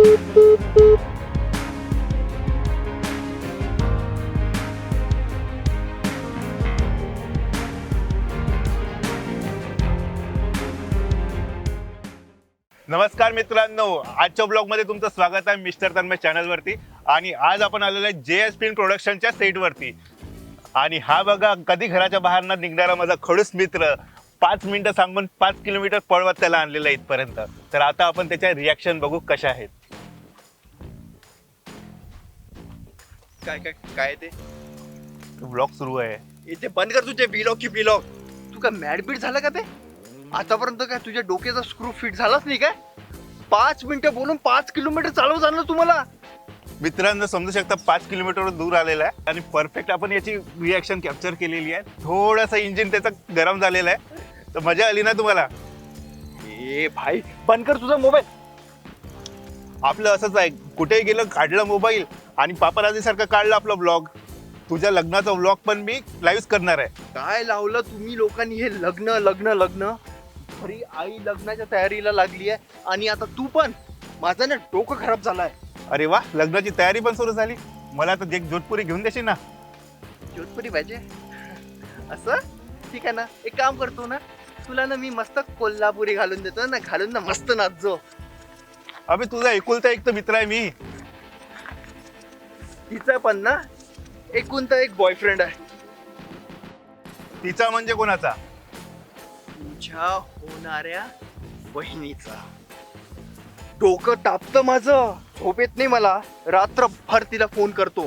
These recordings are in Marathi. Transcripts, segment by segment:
नमस्कार मित्रांनो आजच्या ब्लॉगमध्ये तुमचं स्वागत आहे मिस्टर तन्मय चॅनलवरती. आणि आज आपण आलेलो आहे जे एस पिन प्रोडक्शनच्या सेटवरती आणि हा बघा कधी घराच्या बाहेर न निघणारा माझा खडूस मित्र पाच मिनिटं सांगून पाच किलोमीटर पळवत त्याला आणलेला आहे इथपर्यंत. तर आता आपण त्याच्या रिॲक्शन बघू कशा आहेत. काय काय काय ते? ब्लॉग सुरू आहे. इथे बंद कर तुझे बिलॉग की बिलॉग तू काय मॅडबीट झालं का ते? आतापर्यंत काय तुझ्या डोक्याचा स्क्रू फिट झालाच नाही काय? पाच मिनिटं बोलून पाच किलोमीटर चालव जाणं तुम्हाला. मित्रांनो समजू शकता पाच किलोमीटर दूर आलेला आहे आणि परफेक्ट आपण याची रिॲक्शन कॅप्चर केलेली आहे. थोडंसं इंजिन त्याचं गरम झालेलं आहे. तर मजा आली ना तुम्हाला? ए भाई बंद कर तुझा मोबाईल आपलं असंच आहे. कुठेही गेलं काढलं मोबाईल आणि पापराजीसारखं काढलं आपलं ब्लॉग तुझ्या लग्नाचा ब्लॉग पण मी लाईव्ह करणार आहे. काय लावलं तुम्ही लोकांनी हे लग्न लग्न लग्न? खरी आई लग्नाच्या तयारीला लागली आहे. आणि आता तू पण. माझं ना डोकं खराब झालाय. अरे वा लग्नाची तयारी पण सुरू झाली. मला तर एक जोधपुरी घेऊन देशील ना? जोधपुरी पाहिजे. असं? ठीक आहे ना. एक काम करतो ना. तुला ना मी मस्त कोल्हापुरी घालून देतो ना. घालून ना मस्त नाचजो. अबे तुझा एकुलता एक तर मित्र आहे मी. तिचा पण ना? एकूण तर एक बॉयफ्रेंड आहे. तिचा म्हणजे कोणाचा? तुझ्या होणाऱ्या बहिणीचा डोकं तापतं माझं. झोप येत नाही मला. रात्रभर तिला फोन करतो.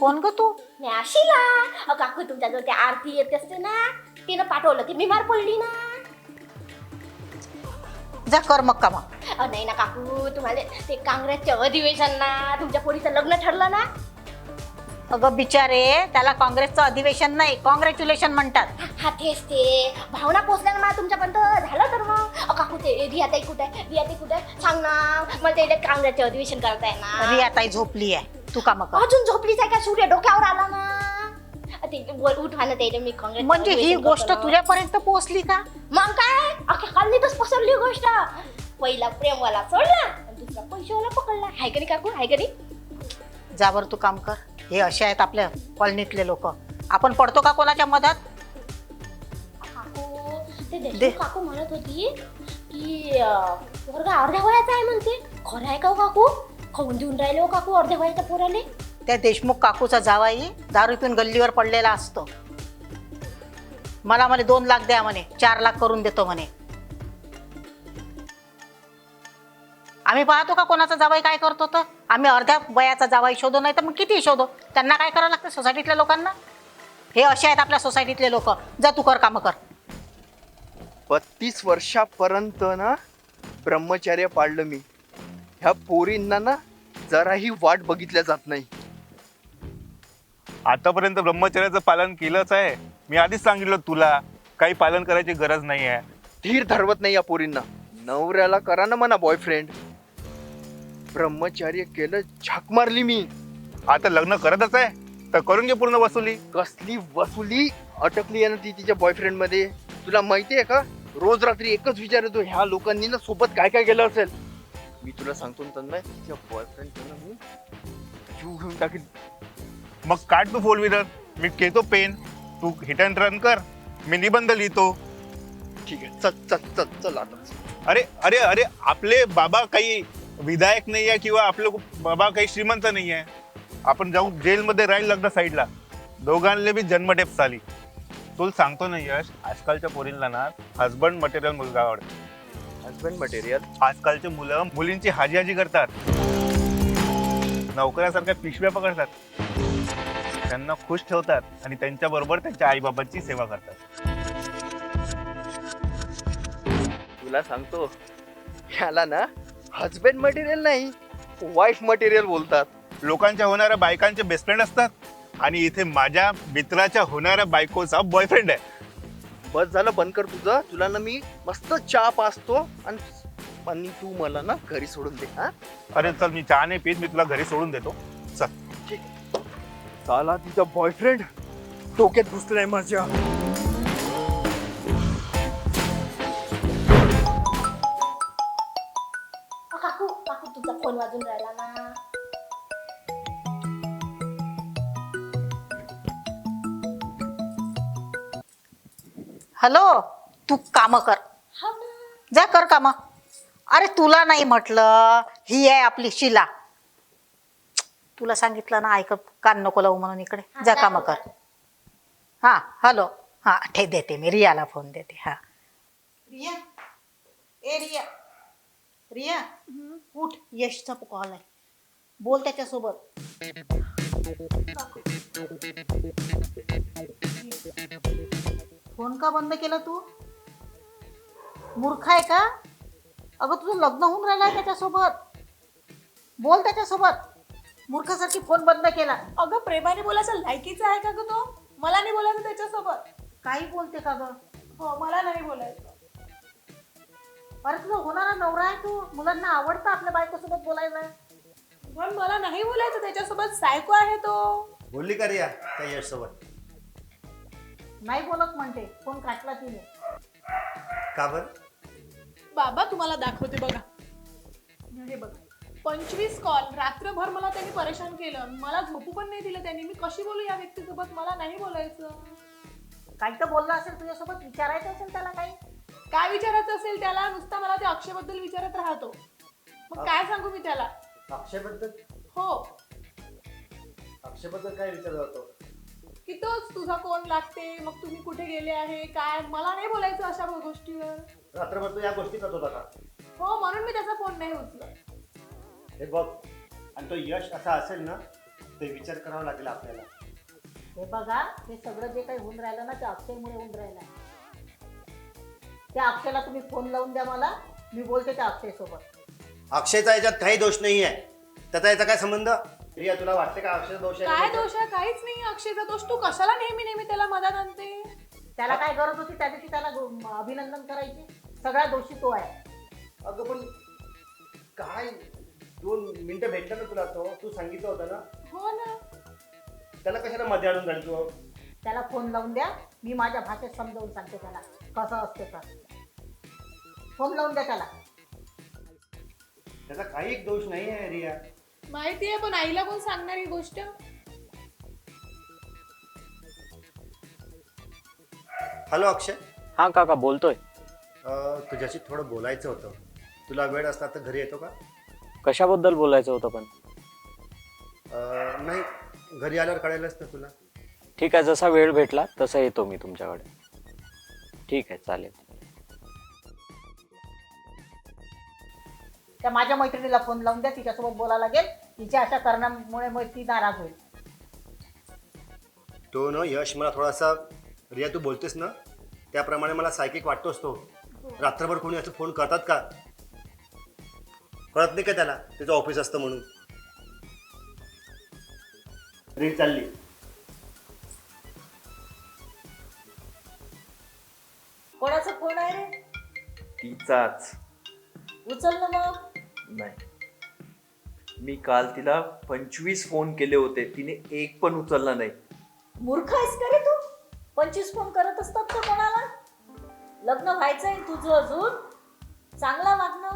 कोण ग तू. मी आशिला. अ काकू तुमच्याजवळ त्या आरती येत असते ना तिनं पाठवलं ती बिमार पडली ना. जा कर मग का मग? अ, नाही ना काकू तुम्हाला ते काँग्रेसच्या अधिवेशन ना तुमच्या पोरीचं लग्न ठरलं ना? अगं बिचारे त्याला काँग्रेसचं अधिवेशन नाही कॉंग्रॅच्युलेशन म्हणतात. हा तेच ते. भावना पोचल्या ना मला तुमच्यापर्यंत झालं तर मग. काकू ते रियाताई कुठे? रियाताई कुठे? सांग ना. मला ते काँग्रेसचे अधिवेशन करताय ना रियाताई झोपली आहे तू का मग अजून झोपलीच आहे का? सूर्य डोक्यावर आला ना. ते बोल उठवा ना ते मी काँग्रेस म्हणजे ही गोष्ट तुझ्यापर्यंत पोहोचली का? मग काय? अख्ख्या कॉलनीतच पसरली ही गोष्ट. पहिला प्रेमवाला सोडला आणि दुसरा पैशावाला पकडला. हाय का नाही काकू? हाय का नाही? जा बरं तू काम कर. हे असे आहेत आपल्या कॉलनीतले लोक. आपण पडतो का कोणाच्या मधात? काकू ते दे. देशमुख काकू म्हणत होती की अं, पोरगा अर्ध्या वयाचा आहे म्हणते. खरं आहे का हो काकू? खाऊन देऊन राहिले हो काकू अर्ध्या वयाच्या पोराले. त्या देशमुख काकूचा जावाई दारू पिऊन गल्लीवर पडलेला असतो. मला म्हणे दोन लाख द्या म्हणे चार लाख करून देतो म्हणे. आम्ही पाहतो का कोणाचा जावाई काय करतो तर आम्ही अर्ध्या वयाचा जावाई शोधो नाही तर मग किती शोधो? त्यांना काय करावं लागतं सोसायटीतल्या लोकांना? हे असे आहेत आपल्या सोसायटीतले लोक. जा तू कर कामं कर. बत्तीस वर्षापर्यंत ना ब्रह्मचर्य पाळलं मी. ह्या पोरींना ना जराही वाट बघितल्या जात नाही. आतापर्यंत ब्रह्मचर्याचं पालन केलंच आहे. मी आधीच सांगितलं तुला काही पालन करायची गरज नाही आहे. धीर धरवत नाही या पोरींना. नवऱ्याला करा ना म्हणा बॉयफ्रेंड ब्रह्मचर्य केलं झाक मारली मी. आता लग्न करतच आहे? तर करून घे पूर्ण वसुली. कसली वसुली अटकली आहे ना ती तिच्या बॉयफ्रेंडमध्ये? तुला माहिती आहे का? रोज रात्री एकच विचार येतो ह्या लोकांनी ना सोबत काय काय केलं असेल? मी तुला सांगतो ना तन्मय तिच्या बॉयफ्रेंड मी जीव घेऊन टाकेल मग काढ तू फोर व्हीलर मी घेतो पेन. तू हिट अँड रन कर. मी निबंध लिहितो. ठीक आहे. चल चल चल चल आता. अरे अरे अरे आपले बाबा काही विधायक नाही आहे किंवा आपले बाबा काही श्रीमंत नाही आहे. आपण जाऊ जेलमध्ये राहील लग्न साईडला. दोघांना बी जन्मटेप चाली. तुला सांगतो ना यश आजकालच्या पोरींना ना हजबंड मटेरियल मुलगा आवडतो. हजबंड मटेरियल आजकालचे मुलं मुलींची हाजी हाजी करतात. नोकऱ्यासारख्या पिशव्या पकडतात. त्यांना खुश ठेवतात आणि त्यांच्या बरोबर त्यांच्या आईबाबांची सेवा करतात. तुला सांगतो ह्याला ना हजबंड मटेरियल नाही वाईफ मटेरियल बोलतात. लोकांच्या होणाऱ्या बायकांचे बेस्ट फ्रेंड असतात आणि इथे माझ्या मित्राच्या होणाऱ्या बायकोचा बॉयफ्रेंड आहे. बस झालं बंद कर तुझं. तुला ना मी मस्त चहा पाचतो आणि आणि तू मला ना घरी सोडून दे हा? अरे चल मी चहा नाही पीत मी तुला घरी सोडून देतो. चल. साला तिचा बॉयफ्रेंड डोक्यात घुसलाय माझ्या. फोन वाजून राहिला ना. हॅलो तू काम कर. हा ना. जा कर काम. अरे तुला नाही म्हटलं ही आहे आपली शिला. तुला सांगितलं ना ऐक कान नको लावू म्हणून इकडे. जा काम कर कर. हा हॅलो. हा ठे देते मी. रियाला फोन देते. हा. रिया. ए रिया. रिया. उठ. यशचा कॉल आहे. बोल त्याच्यासोबत. फोन का बंद केला तू? मूर्ख आहे का? अगं तुझं लग्न होऊन राहिलं आहे त्याच्यासोबत. बोल त्याच्यासोबत. मूर्खासारखी फोन बंद केला. अगं प्रेमाने बोलायचं लायकीचा आहे का ग तो? मला नाही बोलायचं त्याच्यासोबत. काही बोलते का ग? हो मला नाही बोलायचं. अरे तुझा होणारा नवरा आहे तू. मुलांना आवडतं आपल्या बायकोसोबत बोलायला. पण मला नाही बोलायचं त्याच्यासोबत. सायको आहे तो. बोलली का रिया त्या यश सोबत नाही बोलत म्हणते. फोन काटला तिने. का बर? बाबा तुम्हाला दाखवते बघा. हे बघा. पंचवीस कॉल रात्रभर मला त्यांनी परेशान केलं. मला झोपू पण नाही दिलं त्यांनी. मी कशी बोलू या व्यक्तीसोबत? मला नाही बोलायचं. काही तर बोलला असेल तुझ्यासोबत. विचारायचं असेल त्याला काही. काय विचारायचं असेल त्याला? नुसता मला ते अक्षयबद्दल विचारत राहतो. मग काय सांगू मी त्याला? अक्षयबद्दल? हो. अक्षयबद्दल काय विचारत होतो? की तोच तुझा कोण लागते? मग तुम्ही कुठे गेले आहे? काय? मला नाही बोलायचं अशा गोष्टीवर. रात्रभर तू या गोष्टी करत होता का? हो म्हणून मी त्याचा फोन नाही उचलत. हे बघ आणि तो यश असा असेल ना ते विचार करावा लागेल आपल्याला. हे बघा हे सगळं जे काही होऊन राहिलं ना ते अक्षयमुळे होऊन राहिलं आहे. त्या अक्षयला तुम्ही फोन लावून द्या मला मी बोलते त्या अक्षय सोबत. अक्षयचा याच्यात काही दोष नाही आहे. त्याचा याचा काय संबंध? रिया तुला वाटते का अक्षय दोष आहे? काय दोष आहे? काहीच नाही अक्षयचा दोष. तू कशाला नेहमी नेहमी त्याला मदत आणते? त्याला काय गरज होती? त्या दिवशी त्याला गो- अभिनंदन करायची. सगळ्या दोषी तो आहे. अगं पण काय दोन मिनिटं भेटलं ना तुला तो तू सांगितलं होतं ना? हो ना. त्याला कशाला मध्ये आणून घाल तू? त्याला फोन लावून द्या. मी माझ्या भाषेत समजावून सांगते त्याला. कसं असते तर. फोन लावून द्या त्याला. त्याचा काही एक दोष नाही आहे रिया. माहिती आहे पण आईला कोण सांगणार ही गोष्ट? हॅलो अक्षय. हा काका बोलतोय. अं, तुझ्याशी थोडं बोलायचं होतं. तुला वेळ असला तर घरी येतो का? कशाबद्दल बोलायचं होतं पण? अं, नाही घरी आल्यावर कळेलच ना तुला. ठीक आहे जसा वेळ भेटला तसा येतो मी तुमच्याकडे. ठीक आहे चालेल. त्या माझ्या मैत्रिणीला फोन लावून द्या तिच्यासोबत बोलायला लागेल. तिच्या अशा कारणामुळे मग ती नाराज होईल. तो ना यश मला थोडासा रिया तू बोलतेस ना त्याप्रमाणे मला सायकिक वाटतोच तो. रात्रभर कोणी असं फोन करतात का? कळत नाही का त्याला? त्याचं ऑफिस असतं म्हणून. रील चालली. कोणाचा फोन आहे? रे तिचाच. उचल ना मग. नाही. मी काल तिला पंचवीस फोन केले होते. तिने एक पण उचलला नाही. मूर्ख आहेस का रे तू? पंचवीस फोन करत असतात का कोणाला? लग्न व्हायचंय तुझं अजून. चांगला वागणं.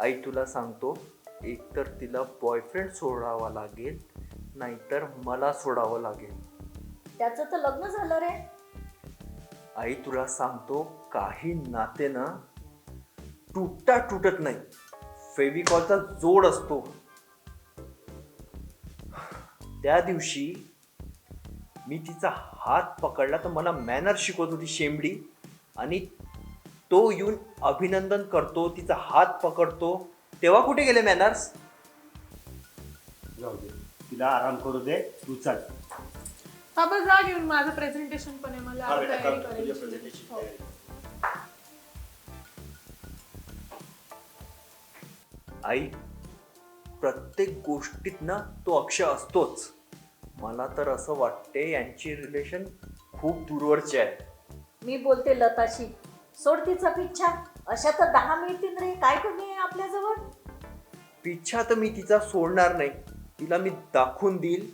आई तुला सांगतो एकतर तिला बॉयफ्रेंड सोडावा लागेल नाहीतर मला सोडावं लागेल. त्याचं तर लग्न झालं रे. आई तुला सांगतो काही नाते ना तुटता तुटत नाही. फेविकॉलचा जोड असतो. त्या दिवशी मी तिचा हात पकडला तर मला मॅनर शिकवत होती शेंबडी आणि तो येऊन अभिनंदन करतो तिचा हात पकडतो. तेव्हा कुठे गेले मॅनर्स? जाऊ दे. तिला आराम करू दे. तू चल. बाबा जा घेऊन माझं प्रेझेंटेशन पण आहे. मला हा तयारी करायची हो. आई प्रत्येक गोष्टीत ना तो अक्षय असतोच. मला तर असं वाटते यांची रिलेशन खूप दूरवरची आहे. मी बोलते लताशी. सोड तिचा पिच्छा? अशा तर दहा मिळतील रे. काय कमी आहे आपल्याजवळ? पिच्छा तर मी तिचा सोडणार नाही. तिला मी दाखवून देईल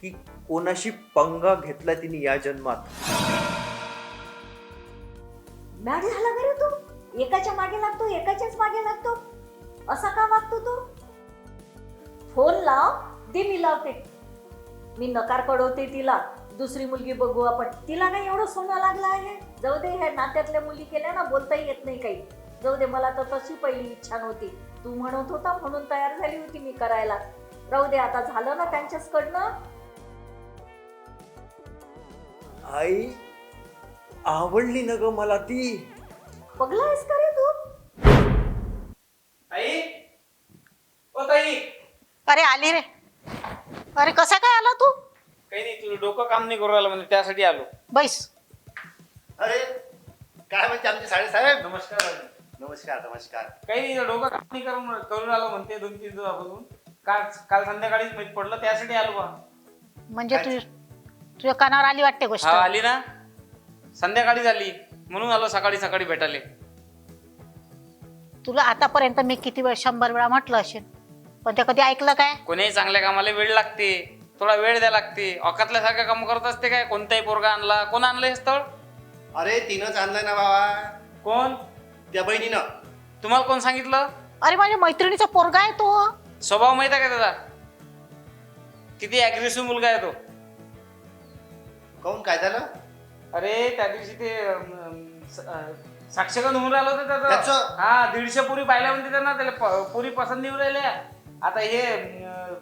की कोणाशी पंगा घेतला तिने या जन्मात. मॅड झाला का रे तू? एकाच्या मागे लागतो एकाच्याच मागे लागतो. असा का वागतो तू? फोन लाव दे मी लावते. मी नकार कळवते तिला. दुसरी मुलगी बघू आपण. तिला काय एवढं सोनं लागलं आहे? जाऊ दे ह्या नात्यातल्या मुली केल्या ना बोलताही येत नाही काही. जाऊ दे मला तर तशी पहिली इच्छा नव्हती. तू म्हणत होता म्हणून तयार झाली होती मी करायला. राहू दे आता झालं ना त्यांच्याचकडनं? आई आवडली ना ग मला ती. बघला आहेस का रे तू? ताई ओ ताई. अरे आली रे. अरे कसा काय आला तू? काही नाही तुझं डोकं काम नाही करू राहिलं म्हणजे त्यासाठी आलो. बैस. अरे काय म्हणते आमचे साडेसाहेब नमस्कार नमस्कार नमस्कार. काही नाही तुझं डोकं काम नाही करून करून आलो म्हणते दोन तीन दिवसापासून. काल काल संध्याकाळीच माहीत पडलं त्यासाठी आलो बा. म्हणजे तू तुझ्या कानावर आली वाटते गोष्ट? हा आली ना? संध्याकाळी झाली म्हणून आलो सकाळी सकाळी भेटाले तुला आतापर्यंत मी किती वेळ शंभर वेळा म्हटलं असेल पण ते कधी ऐकलं काय? कोणीही चांगल्या कामाला वेळ लागते. थोडा वेळ द्या लागते. अकातल्यासारखं काम करत असते काय? कोणताही पोरगा आणला. कोण आणलं हे स्थळ? अरे तिनंच आणलंय ना बाबा. कोण? त्या बहिणीनं. तुम्हाला कोण सांगितलं? अरे माझ्या मैत्रिणीचा पोरगा आहे तो. स्वभाव माहीत आहे का त्याचा? किती अग्रेसिव्ह मुलगा आहे तो. काऊन काय झालं? अरे त्या दिवशी ते अं, स- अं, साक्षगंध होऊन राहिलं होतं त्याचं. त्याचं? हा दीडशे पुरी पाहिल्या म्हणते त्यांना त्याला प- पुरी पसंत येऊ राहिल्या. आता हे अं,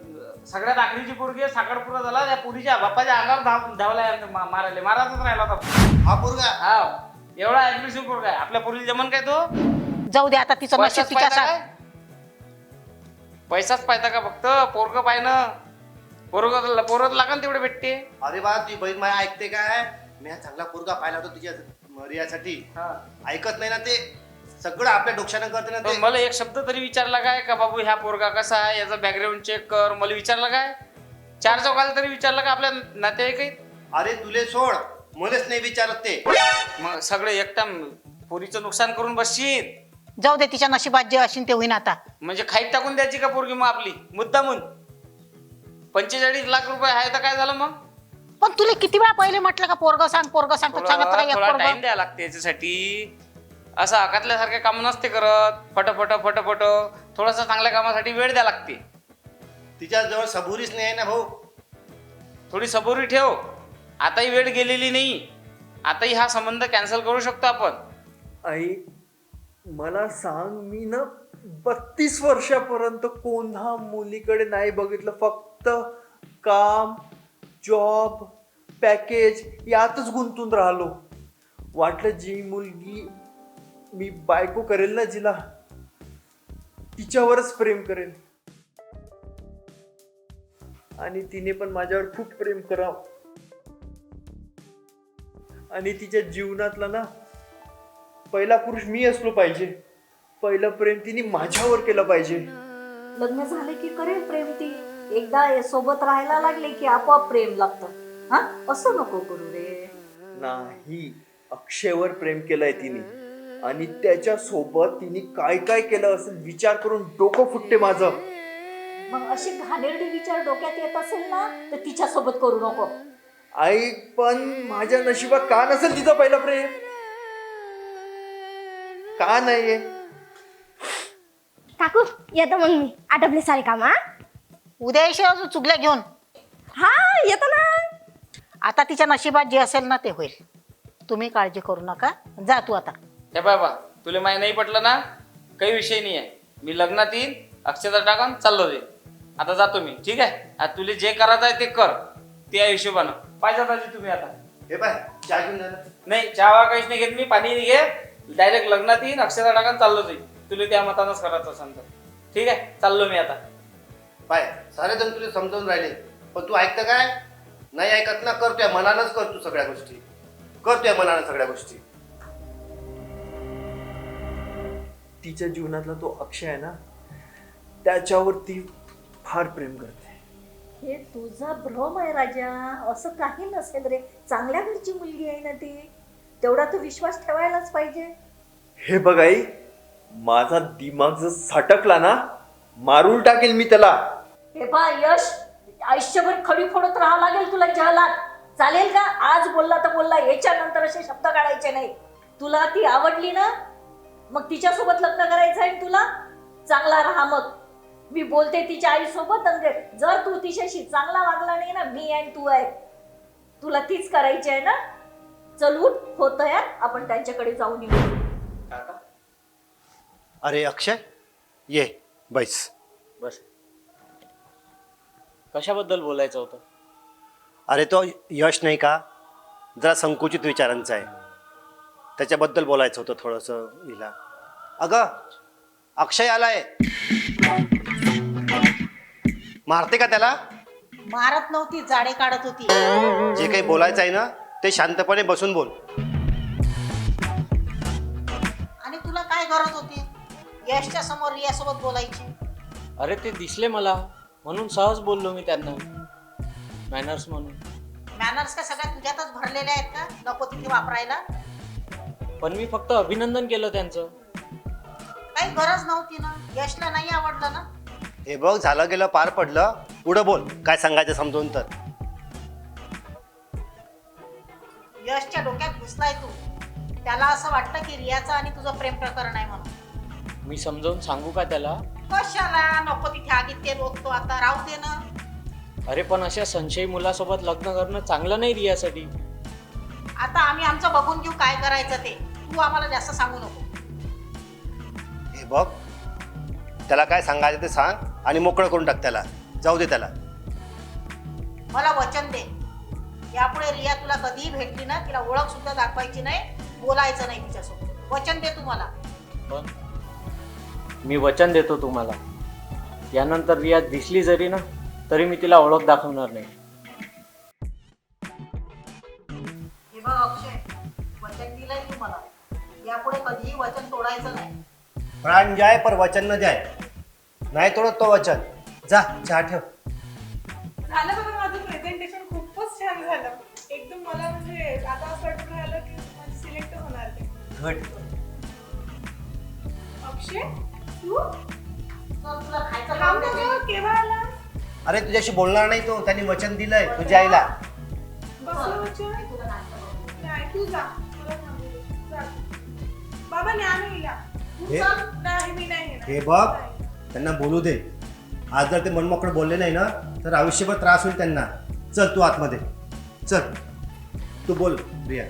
सगळ्यात आखरीची पोरगी आहे, साखरपुरा झाला त्या पुरीच्या बाप्पाच्या अंगावर धाव धावलाय मा- मारायला. मारायचाच राहिला होता. हा पोरगा? हा. एवढा अग्रेसिव्ह पोरगा आहे. आपल्या पुरीला जमन काय तो? जाऊ दे आता तिचं नशीब पैसाच तिच्या पाहता साथ काय? पैसाच पाहता का फक्त? पोरग पाहिनं पोरग पोरग लागन तेवढे भेटते. अरे बा ती बहीण माझ्या ऐकते काय? मी हा चांगला पोरगा पाहिला होता तुझ्या रियासाठी हा. ऐकत नाही ना ते. सगळं आपल्या डोक्यानं करते ना ते. मला एक शब्द तरी विचारला काय? का बाबू ह्या पोरगा कसा आहे? याचा बॅकग्राऊंड चेक कर. मला विचारलं काय? चार चौकाला तरी विचारलं का आपल्या नातेवाईक? अरे तुले सोड. मलाच नाही विचारत ते. मग सगळे एकटा पोरीचं नुकसान करून बसशील? जाऊ दे तिच्या नशिबात जे असेल ते होईन आता. म्हणजे खाईत टाकून द्यायची का पोरगी मग आपली? मुद्दामून पंचेचाळीस लाख रुपये आहे तर काय झालं मग? पण तुला किती वेळा पहिले म्हटलं का पोरग सांग पोरग सांग तू सांगत राहा एक थोडा टाइम पोरगं. द्यावा लागते याच्यासाठी. असं अकातल्यासारखे काम नसते करत. फट फट फट फट. थोडस चांगल्या कामासाठी वेळ द्या लागते. तिच्या जवळ सबुरीच नाही आहे ना भाऊ? थोडी सबुरी ठेव. आताही वेळ गेलेली नाही. आताही हा संबंध कॅन्सल करू शकतो आपण. आई मला सांग मी ना बत्तीस वर्षापर्यंत कोणा मुलीकडे नाही बघितलं. फक्त काम जॉब पॅकेज यातच गुंतून राहिलो. वाटलं जी मुलगी मी बायको करेल ना जिला तिच्यावरच प्रेम करेल. आणि तिने पण माझ्यावर खूप प्रेम करावं. आणि तिच्या जीवनातला ना पहिला पुरुष मी असलो पाहिजे. पहिलं प्रेम तिने माझ्यावर केलं पाहिजे. लग्न झाले की करेल प्रेम ती. एकदा सोबत राहायला लागले की आपोआप प्रेम लागतं. हा? असं नको करू रे. नाही अक्षयवर प्रेम केलंय तिने. आणि त्याच्या सोबत तिने काय काय केलं असेल विचार करून डोकं फुटते माझं. मग अशी घाणेरडी विचार डोक्यात येत असेल ना तर तिच्या सोबत करू नको. आई पण माझ्या नशिबात का नसेल तिचं पहिलं प्रेम? का नाहीये? काकू येतो मग मी. आटपले सारे काम हा? उद्या येशील अजून चुगल्या घेऊन? हा येतो ना. आता तिच्या नशिबात जे असेल ना ते होईल. तुम्ही काळजी करू नका. जा तू आता. हे बाबा तुला माही नाही पटलं ना? काही विषय नाही आहे मी लग्नात येईन अक्षता टाकून चाललो दे आता जातो मी ठीक आहे? आता तुला जे करायचं आहे ते कर. त्या हिशोबानं. पाहिजे दाजी तुम्ही आता. हे पाय चहा घेऊन जा ना. नाही चहा काहीच नाही घेत मी पाणी नाही घेत. डायरेक्ट लग्नात येईन अक्षता टाकून चाललो जाईल तुला त्या मतानंच करायचं असेल तर. ठीक आहे? चाललो मी आता. पाय सारे जण तुला समजावून राहिले. पण तू ऐकतं काय? नाही ऐकत ना करतोय मनानच कर तू सगळ्या गोष्टी. करतोय मनानं सगळ्या गोष्टी. तिच्या जीवनातला तो अक्षय आहे ना त्याच्यावर ती फार प्रेम करते. हे तुझा भ्रम आहे राजा. असं काही नसेल रे. चांगल्या घरची मुलगी आहे ना ती. तेवढा तू विश्वास ठेवायलाच पाहिजे. हे बघ आई माझा दिमाग जर सटकला ना मारून टाकेल मी त्याला. हे पा यश आयुष्यभर खडी फोडत राहावं लागेल तुला जहलात. चालेल का? आज बोलला तर बोलला याच्या नंतर असे शब्द काढायचे नाही. तुला ती आवडली ना? मग तिच्यासोबत लग्न करायचं आहे तुला? चांगला राहा मग. मी बोलते तिच्या आईसोबत आणि जर तू तिच्याशी चांगला वागला नाही ना मी आणि तू आहे. तुला तीच करायची आहे ना? चल उठ होत यार. आपण त्यांच्याकडे जाऊन येऊ. अरे अक्षय. ये बैस. बस. कशाबद्दल बोलायचं होतं? अरे तो यश नाही का? जरा संकुचित विचारांचा आहे. त्याच्याबद्दल बोलायचं होतं थोडंसं हिला. अगं अक्षय आलाय. मारते का त्याला? मारत नव्हती जाडे काढत होती. जे काही बोलायचं आहे ना ते शांतपणे बसून बोल. आणि तुला काय गरज होती? यशच्या समोर रियासोबत बोलायची. अरे ते दिसले मला. म्हणून सहज बोललो मी त्यांना. मॅनर्स म्हणून. मॅनर्स का सगळ्या तुझ्यातच भरलेले आहेत का? नको तिथे वापरायला. पण मी फक्त अभिनंदन केलं त्यांचं. काही गरज नव्हती ना. यशला नाही आवडलं ना? हे बघ झालं गेलं पार पडलं. पुढं बोल काय सांगायचं समजून तर. यशच्या डोक्यात घुसलाय तू. त्याला असं वाटतं की रियाचं आणि तुझं प्रेम प्रकरण आहे म्हणून. मी समजावून सांगू का त्याला? कशाला? नको तिथे आगीत ते रोखतो आता राहू दे ना. अरे पण अशा संशयी मुलासोबत लग्न करणं चांगलं नाही रियासाठी. आता आम्ही आमचं बघून घेऊ काय करायचं ते. तू आम्हाला जास्त सांगू नको. हे बघ त्याला काय सांगायचं ते सांग आणि मोकळं करून टाक त्याला. जाऊ दे त्याला. मला वचन दे. यापुढे रिया तुला कधीही भेटली ना तिला ओळख सुद्धा दाखवायची नाही बोलायचं नाही तिच्यासोबत. वचन दे तू मला पण मी वचन देतो तुम्हाला. यानंतर रिया दिसली जरी ना तरी मी तिला ओळख दाखवणार नाही. यापुढे कधीही वचन तोडायचं नाही. प्राण जाय पर वचन न जाय. नाही तोडत तो वचन. जा चहा ठेव. झालं बघा माझं प्रेझेंटेशन खूपच छान झालं. एकदम मला म्हणजे आता असं वाटून राहिलं की माझं सिलेक्ट होणार ते. घट. अक्षय तू? तर तुला खायचं थांब काम ना देते. गं, केव्हा आला? अरे तुझ्याशी बोलणार नाही तो. त्यांनी वचन दिलंय. तुझ्या आईला. बसलं वचन तुला नाश्ता करून नाही तू. जा. बाबा न्या ना हिला. तू हे- चल. नाही मी नाही येणार. हे बघ नाही. त्यांना बोलू दे. आज जर ते मनमोकळं बोलले नाही ना तर आयुष्यभर त्रास होईल त्यांना. चल तू आतमध्ये. चल. तू बोल रिया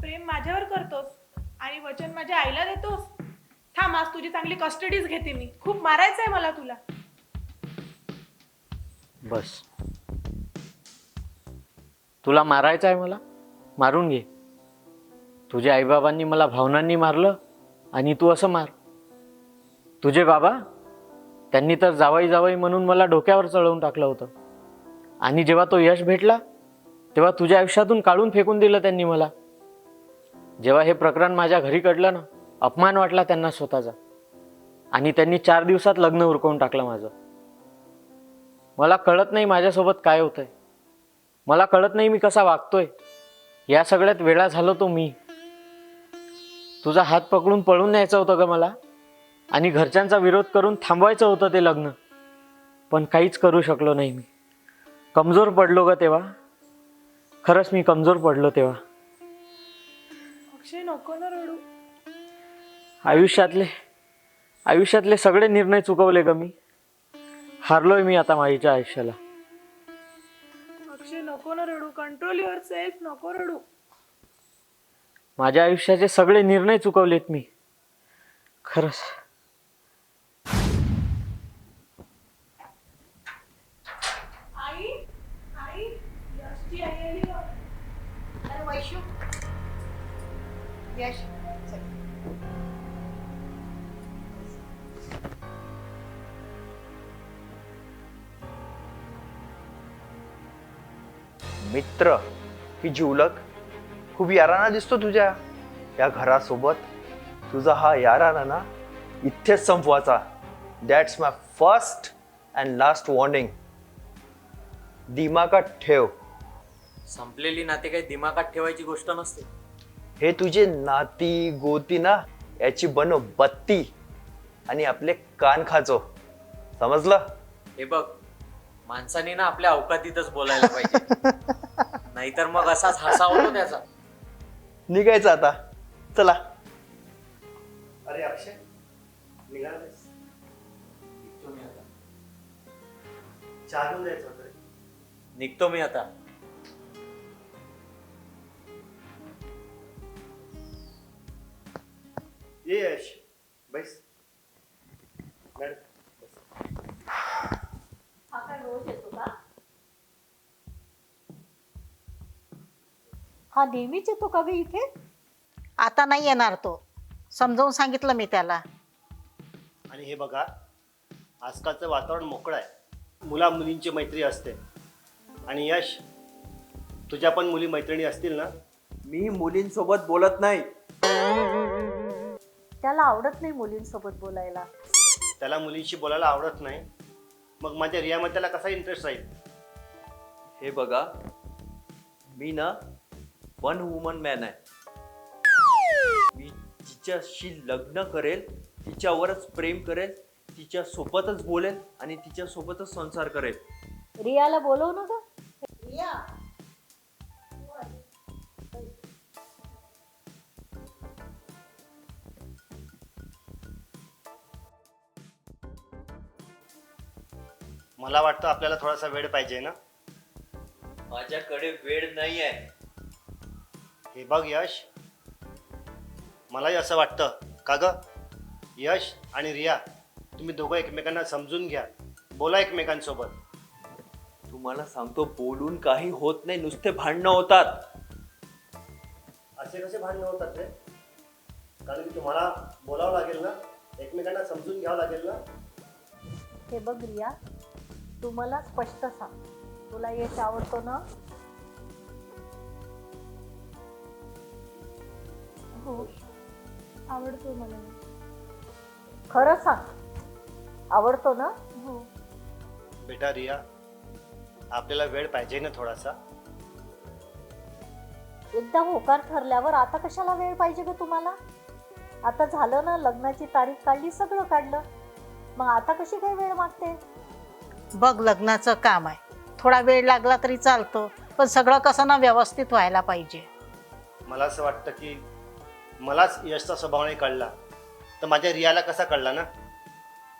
प्रेम माझ्यावर करतोस आणि वचन माझ्या आईला देतोस? थांब आज तुझी चांगली कस्टडीज घेते मी. खूप मारायचंय मला तुला. बस. तुला मारायचं आहे मला? मारून घे. तुझ्या आईबाबांनी मला भावनांनी मारलं आणि तू असं मार. तुझे बाबा त्यांनी तर जावाई जावाई म्हणून मला डोक्यावर चढवून टाकलं होतं. आणि जेव्हा तो यश भेटला तेव्हा तुझ्या आयुष्यातून काढून फेकून दिलं त्यांनी मला. जेव्हा हे प्रकरण माझ्या घरी कडलं ना अपमान वाटला त्यांना स्वतःचा. आणि त्यांनी चार दिवसात लग्न उरकवून टाकलं माझं. मला कळत नाही माझ्यासोबत काय होतंय. मला कळत नाही मी कसा वागतोय. या सगळ्यात वेळा झालो तो मी. तुझा हात पकडून पळून न्यायचं होतं ग मला. आणि घरच्यांचा विरोध करून थांबवायचं होतं ते लग्न. पण काहीच करू शकलो नाही मी. कमजोर पडलो ग तेव्हा. खरंच मी कमजोर पडलो तेव्हा. अक्षय नको ना रडू. आयुष्यातले आयुष्यातले सगळे निर्णय चुकवले ग मी. हारलोय मी आता माझ्या आयुष्याला. अक्षय नको ना रडू. कंट्रोल युअर सेल्फ नको रडू. माझ्या आयुष्याचे सगळे निर्णय चुकवलेत मी खरंच आई आई यशची आई आली बघ. अरे वैशू यश चल. मित्र की जिवलक खूप याराना दिसतो तुझ्या. या घरासोबत तुझा हा याराना ना इथेच संपवायचा. That's my first and last warning दिमागात ठेव. संपलेली नाते काही दिमागात ठेवायची गोष्ट नसते. हे तुझे नाती गोती ना याची बन बत्ती आणि आपले कान खाचो समजलं? हे बघ माणसाने ना आपल्या अवकातीतच बोलायला पाहिजे. नाहीतर मग असाच हसा होतो त्याचा. निघायचं आता. चला. अरे अक्षय निघालास. निघतो मी आता. चहा घेऊन जायचं होतं रे. निघतो मी आता. ये यश बैस. मॅडम हा काय रोज येतो का? हा नेहमीच येतो का ग इथे? आता नाही येणार तो. समजावून सांगितलं मी त्याला. आणि हे बघा आजकालचं वातावरण मोकळं आहे. मुला मुलींची मैत्री असते. आणि यश तुझ्या पण मुली मैत्रिणी असतील ना? मी मुलींसोबत बोलत नाही. त्याला आवडत नाही मुलींसोबत बोलायला. त्याला मुलींशी बोलायला आवडत नाही. मग माझ्या रियामध्ये त्याला कसा इंटरेस्ट राहील? हे बघा मी ना वन वुमन मॅन आहे. मी तिच्याशी लग्न करेल तिच्यावरच प्रेम करेल तिच्या सोबतच बोलेल आणि तिच्या सोबतच संसार करेल. रियाला बोलव ना ग मला वाटतं आपल्याला थोडासा वेळ पाहिजे ना? माझ्याकडे वेळ नाही आहे. हे बघ यश. मलाही असं वाटतं. का ग? यश आणि रिया तुम्ही दोघं एकमेकांना समजून घ्या. बोला एकमेकांसोबत. तुम्हाला सांगतो बोलून काही होत नाही. नुसते भांडणं होतात. असे कसे भांडणं होतात रे? कारण की तुम्हाला बोलावं लागेल ना? एकमेकांना समजून घ्यावं लागेल ना? हे बघ रिया तू मला स्पष्ट सांग. तुला यश आवडतो ना? हो. आवडतो मला खरं सांग. आवडतो ना? हो. बेटा रिया आपल्याला वेळ पाहिजे ना थोडासा? एकदा होकार ठरल्यावर आता कशाला वेळ पाहिजे ग तुम्हाला? आता झालं ना लग्नाची तारीख काढली सगळं काढलं. मग आता कशी काय वेळ मागते? बघ लग्नाचं काम आहे. थोडा वेळ लागला तरी चालतो पण सगळं कसं ना व्यवस्थित व्हायला पाहिजे. मला असं वाटतं की मलाच यशचा स्वभाव नाही कळला. तर माझ्या रियाला कसा कळला ना?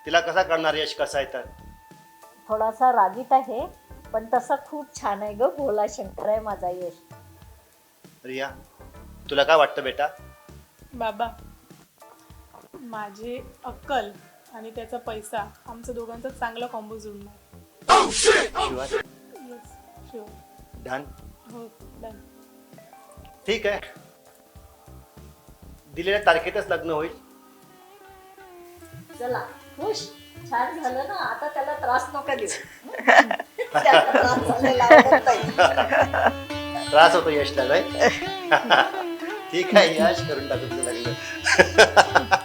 तिला कसा कळणार यश कसा आहे तर? थोडासा रागीत आहे पण तसा खूप छान आहे ग भोला शंकर आहे माझा यश. रिया तुला काय वाटतं बेटा? बाबा माझी अक्कल आणि त्याचा पैसा आमचं दोघांचा चांगला कॉम्बो जुळणार. शिवाय? येस शुअर डन हो डन ठीक आहे. दिलेल्या तारखेतच लग्न होईल. चला खुश? छान झालं ना? आता त्याला त्रास नका देऊ. त्याला त्रास झालेला आवडत नाही. त्रास होतो यशला ठीक आहे यश करून टाकू तुझं लग्न.